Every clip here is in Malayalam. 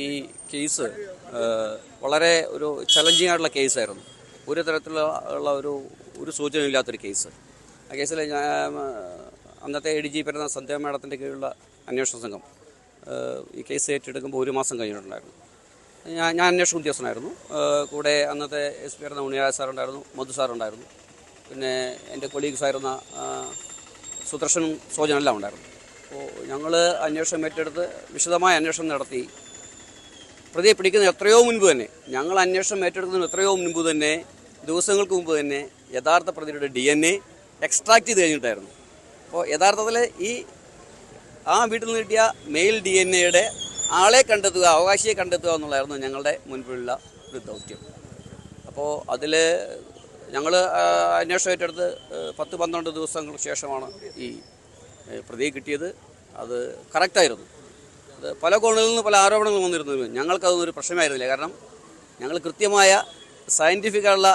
ഈ കേസ് വളരെ ഒരു ചലഞ്ചിങ് ആയിട്ടുള്ള കേസായിരുന്നു. ഒരു തരത്തിലുള്ള ഒരു ഒരു സൂചന ഇല്ലാത്തൊരു കേസ്. ആ കേസിൽ ഞാൻ അന്നത്തെ എ ഡി ജി പരുന്ന സന്ധ്യ മേഡത്തിന്റെ കീഴിലുള്ള അന്വേഷണ സംഘം ഈ കേസ് ഏറ്റെടുക്കുമ്പോൾ ഒരു മാസം കഴിഞ്ഞിട്ടുണ്ടായിരുന്നു. ഞാൻ ഞാൻ അന്വേഷണ ഉദ്യോഗസ്ഥനായിരുന്നു. കൂടെ അന്നത്തെ എസ് പി ആയിരുന്ന ഉണിയായ സാറുണ്ടായിരുന്നു മധു സാറുണ്ടായിരുന്നു. പിന്നെ എന്റെ കൊളീഗ്സ് ആയിരുന്ന സുദർശനും സോജനെല്ലാം ഉണ്ടായിരുന്നു. അപ്പോൾ ഞങ്ങൾ അന്വേഷണം ഏറ്റെടുത്ത് വിശദമായ അന്വേഷണം നടത്തി പ്രതിയെ പിടിക്കുന്ന എത്രയോ മുൻപ് തന്നെ ഞങ്ങൾ അന്വേഷണം ഏറ്റെടുക്കുന്നതിന് എത്രയോ മുൻപ് തന്നെ ദിവസങ്ങൾക്ക് മുമ്പ് തന്നെ യഥാർത്ഥ പ്രതിയുടെ ഡി എൻ എ എക്സ്ട്രാക്ട് ചെയ്ത് കഴിഞ്ഞിട്ടായിരുന്നു. അപ്പോൾ യഥാർത്ഥത്തിൽ ഈ ആ വീട്ടിൽ നിന്ന് കിട്ടിയ മെയിൽ ഡി എൻ എയുടെ ആളെ കണ്ടെത്തുക അവകാശിയെ കണ്ടെത്തുക എന്നുള്ളതായിരുന്നു ഞങ്ങളുടെ മുൻപിലുള്ള ഒരു ദൗത്യം. അപ്പോൾ അതിൽ ഞങ്ങൾ അന്വേഷണം ഏറ്റെടുത്ത് പത്ത് പന്ത്രണ്ട് ദിവസങ്ങൾക്ക് ശേഷമാണ് ഈ പ്രതിയെ കിട്ടിയത്. അത് കറക്റ്റായിരുന്നു പല കോണുകളിൽ നിന്ന് പല ആരോപണങ്ങൾ വന്നിരുന്നു. ഞങ്ങൾക്കതൊന്നും ഒരു പ്രശ്നമായിരുന്നില്ല. കാരണം ഞങ്ങൾ കൃത്യമായ സയന്റിഫിക്കായുള്ള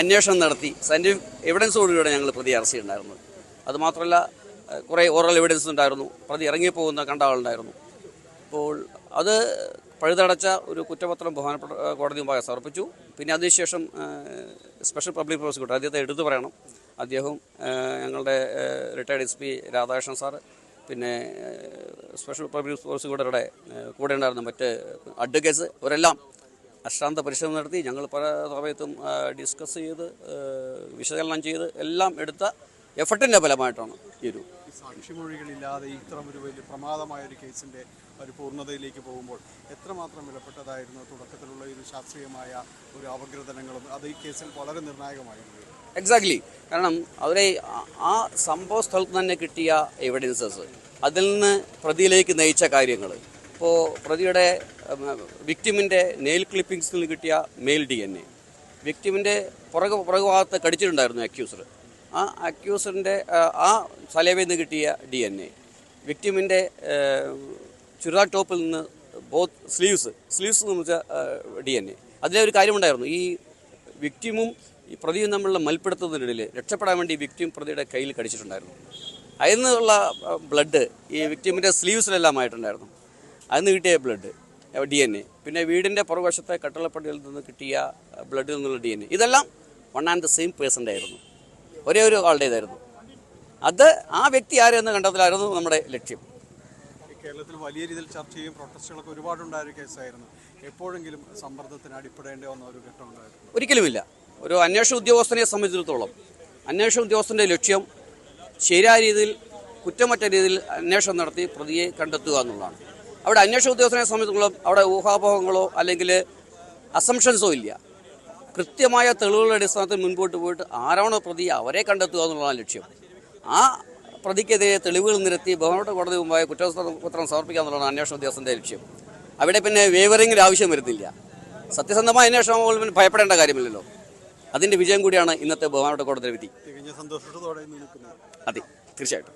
അന്വേഷണം നടത്തി സയന്റിഫിക് എവിഡൻസോടുകൂടെ ഞങ്ങൾ പ്രതി അറസ്റ്റ് ചെയ്തിട്ടുണ്ടായിരുന്നത്. അതുമാത്രമല്ല കുറേ ഓറൽ എവിഡൻസ് ഉണ്ടായിരുന്നു. പ്രതി ഇറങ്ങിപ്പോകുന്ന കണ്ട ആളുണ്ടായിരുന്നു. അപ്പോൾ അത് പഴുതടച്ച ഒരു കുറ്റപത്രം ബഹുമാനപ്പെട്ട കോടതി മുമ്പാകെ സമർപ്പിച്ചു. പിന്നെ അതിനുശേഷം സ്പെഷ്യൽ പബ്ലിക് പ്രോസിക്യൂട്ടർ അദ്ദേഹത്തെ എടുത്തു പറയണം. അദ്ദേഹവും ഞങ്ങളുടെ retired S P Radhakrishnan sir പിന്നെ സ്പെഷ്യൽ പബ്ലിക് പ്രോസിക്യൂട്ടറുടെ ഏഹ്, കൂടെ ഉണ്ടായിരുന്ന മറ്റ് അഡ്വക്കേറ്റ്സ് അവരെല്ലാം അശ്രാന്ത പരിശ്രമം നടത്തി. ഞങ്ങൾ പല സമയത്തും ഡിസ്കസ് ചെയ്ത് വിശകലനം ചെയ്ത് എല്ലാം എടുത്ത എഫർട്ടിന്റെ ഫലമായിട്ടാണ് ഈ ഒരു സാക്ഷിമൊഴികളില്ലാതെ ഇത്തരം ഒരു വലിയ പ്രമാദമായ ഒരു കേസിന്റെ ഒരു പൂർണതയിലേക്ക് പോകുമ്പോൾ എത്രമാത്രം വിലപ്പെട്ടതായിരുന്നു? തുടക്കത്തിലുള്ള ഒരു ശാസ്ത്രീയമായ ഒരു അപഗ്രഥനങ്ങളും അത് ഈ കേസിൽ വളരെ നിർണായകമായിരുന്നു. എക്സാക്ട്ലി കാരണം അവരെ ആ സംഭവ സ്ഥലത്ത് തന്നെ കിട്ടിയ എവിഡൻസസ് അതിൽ നിന്ന് പ്രതിയിലേക്ക് നയിച്ച കാര്യങ്ങൾ. ഇപ്പോൾ പ്രതിയുടെ വിക്ടിമിന്റെ നെയിൽ ക്ലിപ്പിംഗ്സിൽ നിന്ന് കിട്ടിയ മെയിൽ ഡി എൻ എ വിക്ടിമിന്റെ പുറകു പുറകു ഭാഗത്ത് കടിച്ചിട്ടുണ്ടായിരുന്നു അക്യൂസർ ആ അക്യൂസറിന്റെ ആ സലേവയിൽ നിന്ന് കിട്ടിയ ഡി എൻ എ വിക്ടിമിന്റെ ചുരിദാർ ടോപ്പിൽ നിന്ന് ബോത്ത് സ്ലീവ്സ് സ്ലീവ്സ് എന്ന് വെച്ചാൽ ഡി എൻ എ അതിലെ ഒരു കാര്യമുണ്ടായിരുന്നു. ഈ വിക്ടിമും ഈ പ്രതിയും തമ്മിലുള്ള മൽപ്പിടുത്തത്തിനിടയിൽ രക്ഷപ്പെടാൻ വേണ്ടി വിക്ടിം പ്രതിയുടെ കയ്യിൽ കടിച്ചിട്ടുണ്ടായിരുന്നു. അതിൽ നിന്നുള്ള ബ്ലഡ് ഈ വിക്ടിമിന്റെ സ്ലീവ്സിലെല്ലാം ആയിട്ടുണ്ടായിരുന്നു. അതിൽ നിന്ന് കിട്ടിയ ബ്ലഡ് ഡി എൻ എ പിന്നെ വീടിന്റെ പുറകുവശത്തെ കട്ടളപ്പടിയിൽ നിന്ന് കിട്ടിയ ബ്ലഡിൽ നിന്നുള്ള ഡി എൻ എ ഇതെല്ലാം വൺ ആൻഡ് ദ സെയിം പേഴ്സന്റെ ആയിരുന്നു. ഒരേ ഒരു ആളുടേതായിരുന്നു. അത് ആ വ്യക്തി ആരെന്ന് കണ്ടതിലായിരുന്നു നമ്മുടെ ലക്ഷ്യം. കേരളത്തിൽ വലിയ രീതിയിൽ ചർച്ച ചെയ്യും പ്രൊട്ടസ്റ്റുകളൊക്കെ ഒരുപാടുണ്ടായൊരു കേസായിരുന്നു. എപ്പോഴെങ്കിലും സമ്മർദ്ദത്തിന് അടിപ്പെടേണ്ടി വന്ന ഒരു ഘട്ടം ഉണ്ടായിരുന്നു. ഒരിക്കലുമില്ല. ഒരു അന്വേഷണ ഉദ്യോഗസ്ഥനെ സംബന്ധിച്ചിടത്തോളം അന്വേഷണ ഉദ്യോഗസ്ഥന്റെ ലക്ഷ്യം ശരിയായ രീതിയിൽ കുറ്റമറ്റ രീതിയിൽ അന്വേഷണം നടത്തി പ്രതിയെ കണ്ടെത്തുക എന്നുള്ളതാണ്. അവിടെ അന്വേഷണ ഉദ്യോഗസ്ഥനെ സംബന്ധിച്ചിടത്തോളം അവിടെ ഊഹാപോഹങ്ങളോ അല്ലെങ്കിൽ അസംഷൻസോ ഇല്ല. കൃത്യമായ തെളിവുകളുടെ അടിസ്ഥാനത്തിൽ മുൻപോട്ട് പോയിട്ട് ആരാണോ പ്രതി അവരെ കണ്ടെത്തുക എന്നുള്ളതാണ് ലക്ഷ്യം. ആ പ്രതിക്കെതിരെ തെളിവുകൾ നിരത്തി ബഹുമാനപ്പെട്ട കോടതി മുമ്പായ കുറ്റപത്രം സമർപ്പിക്കുക എന്നുള്ളതാണ് അന്വേഷണ ഉദ്യോഗസ്ഥന്റെ ലക്ഷ്യം. അവിടെ പിന്നെ വേവറിങ്ങിൽ ആവശ്യം വരുന്നില്ല. സത്യസന്ധമായ അന്വേഷണം പോലും ഭയപ്പെടേണ്ട കാര്യമില്ലല്ലോ. അതിന്റെ വിജയം കൂടിയാണ് ഇന്നത്തെ ബഹുമാനപ്പെട്ട കോടതി വിധി. അതെ തീർച്ചയായിട്ടും.